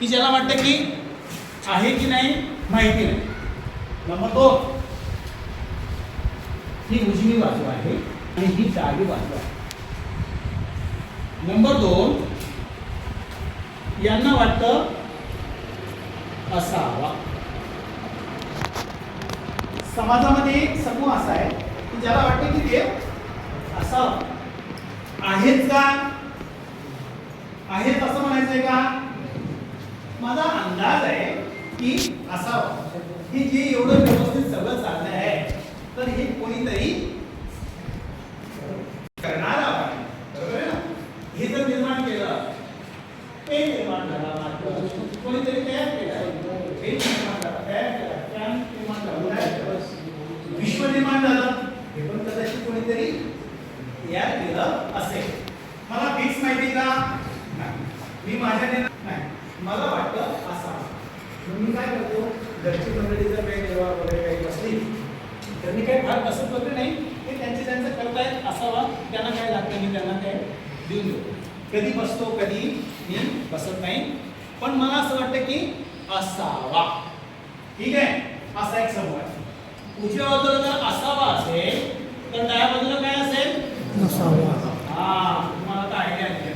की ज्याला वाटतं की आहे की नाही माहिती नाही. नंबर दोन. ही उजवी बाजू आहे आणि ही डावी बाजू आहे. नंबर दोन. यांना वाटतं असावा. समाजामध्ये एक समूह असा आहे की ज्याला वाटतं की देव असावं. आहेत का? आहेत असं म्हणायचंय का? माझा अंदाज आहे की असावा. हे जे एवढं व्यवस्थित सगळं चाललं आहे तर हे कोणीतरी करणार आपण बरोबर आहे ना? हे जर निर्माण केलं ते निर्माण झाला मात्र. कोणीतरी तयार केलं हे निर्माण झालं तयार केलं फॅन निर्माण झालं विश्व निर्माण झालं. हे पण कदाचित कोणीतरी तयार केलं असेल. मला फिक्स माहिती का? मी माझ्या नाही. मला वाटतं असा मग मी काय करतो घरची मंडळी जर काही निर्वाह वगैरे काही असली तर मी काही भाग बसत वगैरे नाही ते त्यांचे त्यांचं करतायत असावा त्यांना काय लागतं मी त्यांना काय देऊन देतो कधी बसतो कधी मी बसत नाही. पण मला असं वाटतं की असावा. ठीक आहे? असा एक समूह आहे. उजव्या बाजूला जर असावा असेल तर डाव्या बाजूला काय असेल? नसावा तुम्हाला आता आयडिया आहे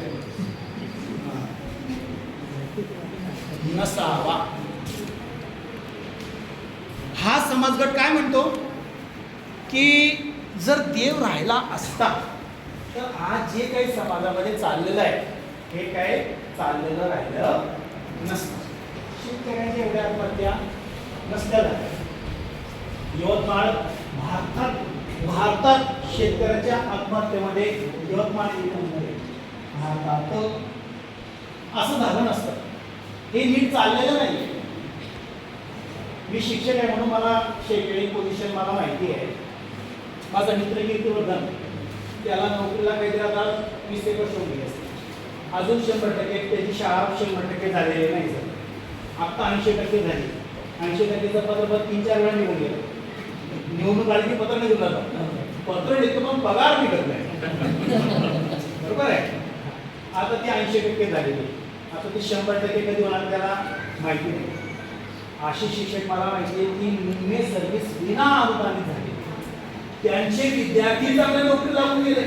नसावा. हा समाजगट काय म्हणतो? की जर देव राहिला असता तर आज जे काही समाजामध्ये चाललेलं आहे हे काय चाललेलं राहिलं नसतं. शेतकऱ्यांच्या एवढ्या आत्महत्या नसल्या यवतमाळ भारतात भारतात शेतकऱ्याच्या आत्महत्येमध्ये यवतमाळ भारतात असं झालं नसतं. हे नीट चाललेलं नाही. मी शिक्षक आहे म्हणून मला शैक्षणिक पोझिशन मला माहिती आहे. माझा मित्र कीर्तिवर्धन त्याला नोकरीला काहीतरी आता वीस एक वर्ष होऊन असते अजून शंभर टक्के त्याची शाळा शंभर टक्के झालेली नाही सर. आत्ता ऐंशी टक्के झाली. ऐंशी टक्केचं पत्र तीन चार वेळा निघून गेलं. निवडणूक आली की पत्र निघून जातं. पत्र निघतं पण पगार निघत नाही. बरोबर आहे? आता ती ऐंशी टक्के झालेली आता ते शंभर टक्के कधी होणार त्याला माहिती नाही. असे शिक्षक मला माहिती आहे की निम्मे सर्व्हिस विना अनुदानित झाले. त्यांचे विद्यार्थी चांगल्या नोकरी लागून गेले.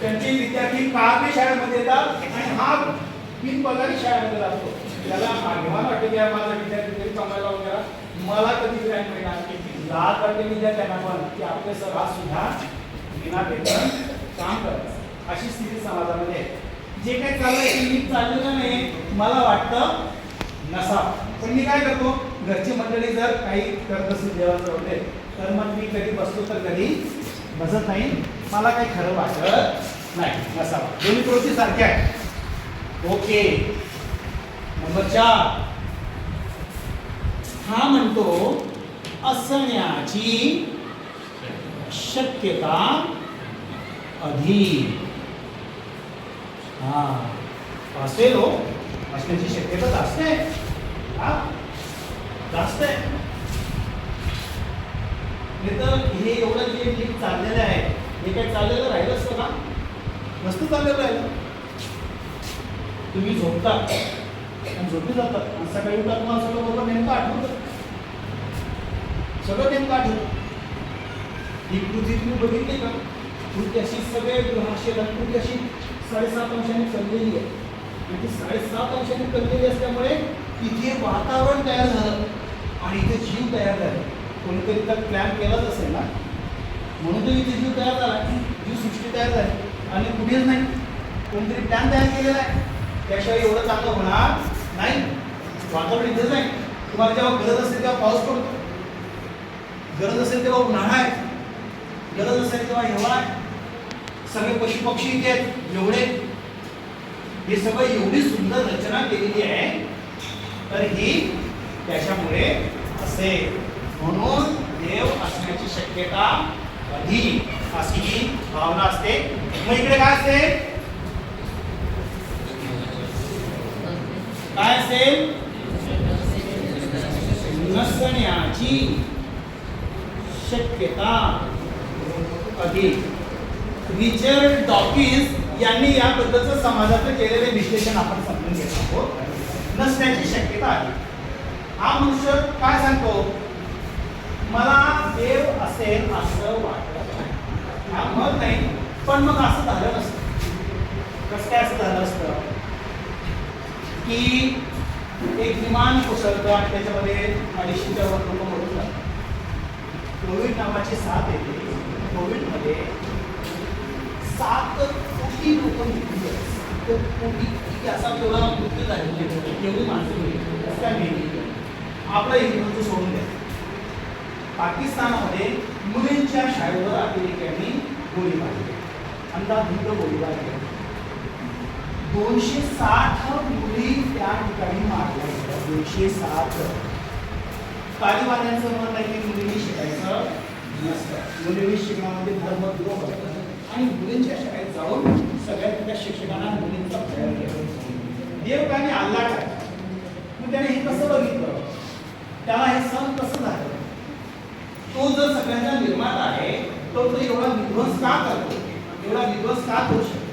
त्यांचे विद्यार्थी पहाटे शाळेमध्ये येतात आणि हा बिन पगारी शाळेमध्ये लागतो. त्याला अभिमान वाटतो की माझा विद्यार्थी तरी कमायला वगैरे मला कधी रँक मिळणार लाख वाटते विद्यार्थ्यांना पण. की आपले सर हा सुद्धा विना वेतन काम करतात. अशी स्थिती समाजामध्ये आहे. जे काही चाललंय ते नीट चाललेलं नाही मला वाटतं नसा पण मी काय करतो घरची मंडळी जर काही करत असेल देवाचं वगैरे तर मग मी कधी बसतो तर कधी बसत नाही. मला काही खरं वाटत नाही नसावा. दोन्ही गोष्टी सारख्या आहेत ओके. नंबर चार. हा म्हणतो असण्याची शक्यता अधिक. हा. असेल हो. असण्याची शक्यता जास्त आहे. हा? जास्त आहे. नाही तर हे एवढं जे नीट चाललेलं आहे हे काय चाललेलं राहिलं असतं का नसतं चाललेलं राहिलं. तुम्ही झोपता. आणि झोपी जातात आणि सकाळी उठा तुम्हाला सगळं बरोबर नेमकं आठवतं. सगळं नेमकं आठवतं. ही कृती तुम्ही बघितली का? कृती अशी सगळे ग्रहाशी कृती अशी साडेसात अंशाने कललेली आहे. आणि ती साडेसात अंशाने कललेली असल्यामुळे तिथे वातावरण तयार झालं. आणि इथे जीव तयार झाले. कोणीतरी तर प्लॅन केलाच असेल ना? म्हणून तर इथे जीव तयार झाला. जीव सृष्टी तयार झाली. आणि कुठेच नाही. कोणतरी प्लॅन तयार केलेला आहे. त्याशिवाय एवढं चांगलं होणार नाही. वातावरण इथेच नाही तुम्हाला जेव्हा गरज असेल तेव्हा पाऊस पडतो. गरज असेल तेव्हा उन्हाळा आहे. गरज असेल तेव्हा हिवाळा आहे. सगळे पशु पक्षी इथे आहेत. एवढे. हे सगळं एवढी सुंदर रचना केलेली आहे. तर ही त्याच्यामुळे असेल म्हणून देव असण्याची शक्यता अधिक अशी ही भावना असते. मग इकडे काय असते? काय असेल नसण्याची शक्यता अधिक रिचर्ड डॉकिन्स यांनी याबद्दलचं समाजाचं केलेले विश्लेषण आपण समजून घेत आहोत. नसण्याची शक्यता आहे. हा मनुष्य काय सांगतो? मला देव असेल असं वाटत नाही. हा मत नाही पण मग असं झालं नसतं. कसं काय असं झालं असतं की एक विमान कोसळतं आणि त्याच्यामध्ये अडीचशेच्या वर लोक मरून जातात. कोविड नावाची साथ येते. कोविडमध्ये सात कोटी लोक मृत्यू झाले. कोटी इतकी असा तेवढा मृत्यू झालेले एवढी माणसं होईल कसं काय मेली आपलं सोडून द्या. पाकिस्तानामध्ये मुलींच्या शाळेवर अतिरेक्यांनी गोळीबार केला. अंधाधुंद गोळीबार केला. दोनशे साठ मुली त्या ठिकाणी मारल्या गेल्या. दोनशे साठ. तालिबान्यांचं मत आहे की मुलींनी शिकायचं नसतं. मुलींनी शिकण्यामध्ये धर्मद्रोह होतं आणि मुलींच्या शाळेत जाऊन सगळ्यात त्या शिक्षकांना मुलींचा प्रयोग केला देव त्याने अल्ला टाकला मग त्याने हे कसं बघितलं? त्याला हे सण कसं झालं? तो जर सगळ्यांचा निर्माता आहे तो तो एवढा विध्वंस का करतो? एवढा विध्वंस का करू शकतो?